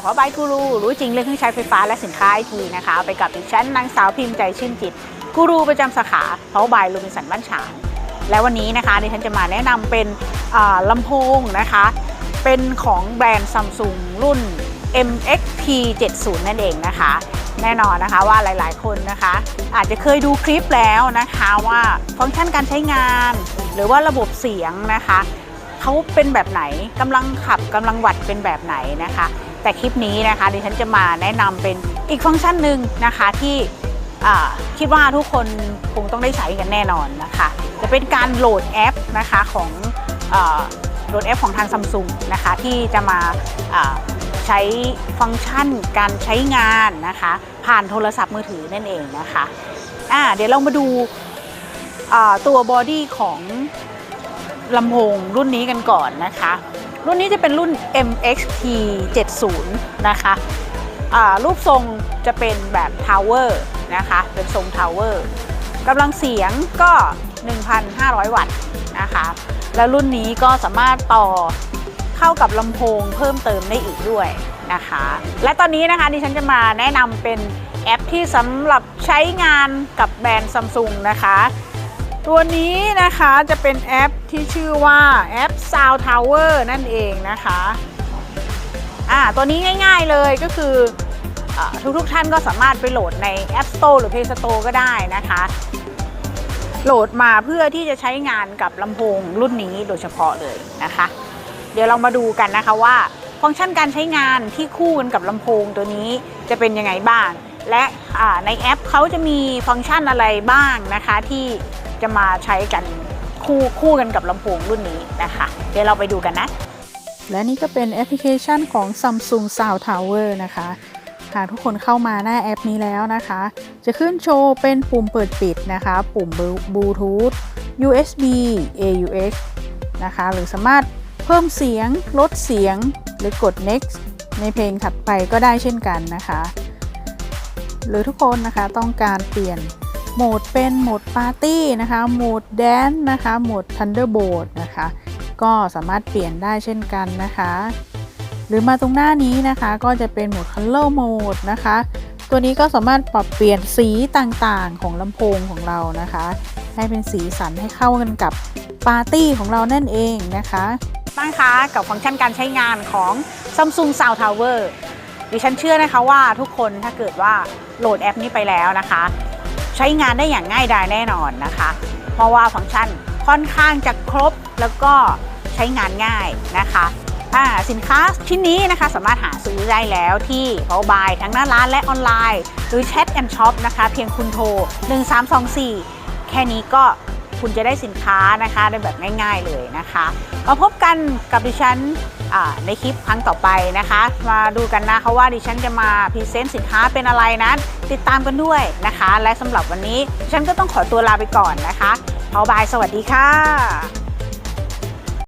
เพราะบายกูรูรู้จริงเรื่องเครื่องใช้ไฟฟ้าและสินค้าไอทีนะคะ ไปกับดิฉันนางสาวพิมพ์ใจชื่นจิตกูรูประจำสาขาเพราะบายลูมินสันบ้านฉางและวันนี้นะคะดิฉันจะมาแนะนำเป็นอ่าลำโพงนะคะ เป็นของแบรนด์ซัมซุงรุ่น MXP 70นั่นเองนะคะ แน่นอนนะคะว่าหลายๆ คนนะคะ อาจจะเคยดูคลิปแล้วนะคะว่าฟังก์ชันการใช้งาน หรือว่าระบบเสียงนะคะเขาเป็นแบบไหนกำลังขับกำลังวัดเป็นแบบไหนนะคะ แต่คลิปนี้นะคะดิฉันจะมาแนะนำเป็นอีกฟังก์ชันหนึ่งนะคะที่คิดว่าทุกคนคงต้องได้ใช้กันแน่นอนนะคะ จะเป็นการโหลดแอปนะคะของอโหลดแอปของทางซัมซุงนะคะที่จะมา ใช้ฟังก์ชันการใช้งานนะคะ ผ่านโทรศัพท์มือถือนั่นเองนะคะอ่าเดี๋ยวเรามาดูตัวบอดี้ของลำโพงรุ่นนี้กันก่อนนะคะ รุ่นนี้จะเป็นรุ่น MXT 70นะคะรูปทรงจะเป็นแบบทาวเวอร์นะคะ เป็นทรงทาวเวอร์กำลังเสียงก็ 1,500 วัตต์นะคะ แล้วรุ่นนี้ก็สามารถต่อ เข้ากับลำโพงเพิ่มเติมได้อีกด้วยนะคะ และตอนนี้นะคะดิฉันจะมาแนะนำเป็นแอปที่สำหรับใช้งานกับแบรนด์ซัมซุงนะคะ ตัวนี้นะคะจะเป็นแอปที่ชื่อว่าแอป Sound Tower นั่นเองนะคะอ่าตัวนี้ง่ายๆเลยก็คืออทุกๆท่านก็สามารถไปโหลดใน App Store หรือ Play Store ก็ได้นะคะ โหลดมาเพื่อที่จะใช้งานกับลำโพงรุ่นนี้โดยเฉพาะเลยนะคะ เดี๋ยวเรามาดูกันนะคะว่าฟังก์ชันการใช้งานที่คู่กันกับลำโพงตัวนี้จะเป็นยังไงบ้าง และในแอปเขาจะมีฟังก์ชันอะไรบ้างนะคะที่จะมาใช้กันคู่คู่กันกับลำโพงรุ่นนี้นะคะ เดี๋ยวเราไปดูกันนะ และนี่ก็เป็นแอปพลิเคชันของ Samsung Sound Tower นะคะ หากทุกคนเข้ามาหน้าแอปนี้แล้วนะคะ จะขึ้นโชว์เป็นปุ่มเปิดปิดนะคะ ปุ่มบลูทูธ USB AUX นะคะ หรือสามารถ เพิ่มเสียง ลดเสียง หรือกด next ในเพลงถัดไปก็ได้เช่นกันนะคะ หรือทุกคนนะคะต้องการเปลี่ยนโหมดเป็นโหมดปาร์ตี้นะคะ โหมดแดนนะคะ โหมด Thunderbolt นะคะ ก็สามารถเปลี่ยนได้เช่นกันนะคะ หรือมาตรงหน้านี้นะคะ ก็จะเป็นโหมด Color Mode นะคะ ตัวนี้ก็สามารถปรับเปลี่ยนสีต่างๆของลำโพงของเรานะคะ ให้เป็นสีสันให้เข้ากันกับปาร์ตี้ของเรานั่นเองนะคะ บ้างคะกับฟังก์ชันการใช้งานของ Samsung Sound Tower ดิฉันเชื่อนะคะว่าทุกคนถ้าเกิดว่าโหลดแอปนี้ไปแล้วนะคะ ใช้งานได้อย่างง่ายดายแน่นอนนะคะ เพราะว่าฟังก์ชันค่อนข้างจะครบแล้วก็ใช้งานง่ายนะคะอ่าสินค้าชิ้นนี้นะคะสามารถหาซื้อได้แล้วที่ Power Buy ทั้งหน้าร้านและออนไลน์ หรือ Chat and Shop นะคะ เพียงคุณโทร 1324 แค่นี้ก็ คุณจะได้สินค้านะคะได้แบบง่าย ๆเลยนะคะ มาพบกันกับดิฉันในคลิปครั้งต่อไปนะคะ มาดูกันนะคะว่าดิฉันจะมาพรีเซนต์สินค้าเป็นอะไรนั้น ติดตามกันด้วยนะคะ และสำหรับวันนี้ดิฉันก็ต้องขอตัวลาไปก่อนนะคะพอบายสวัสดีค่ะ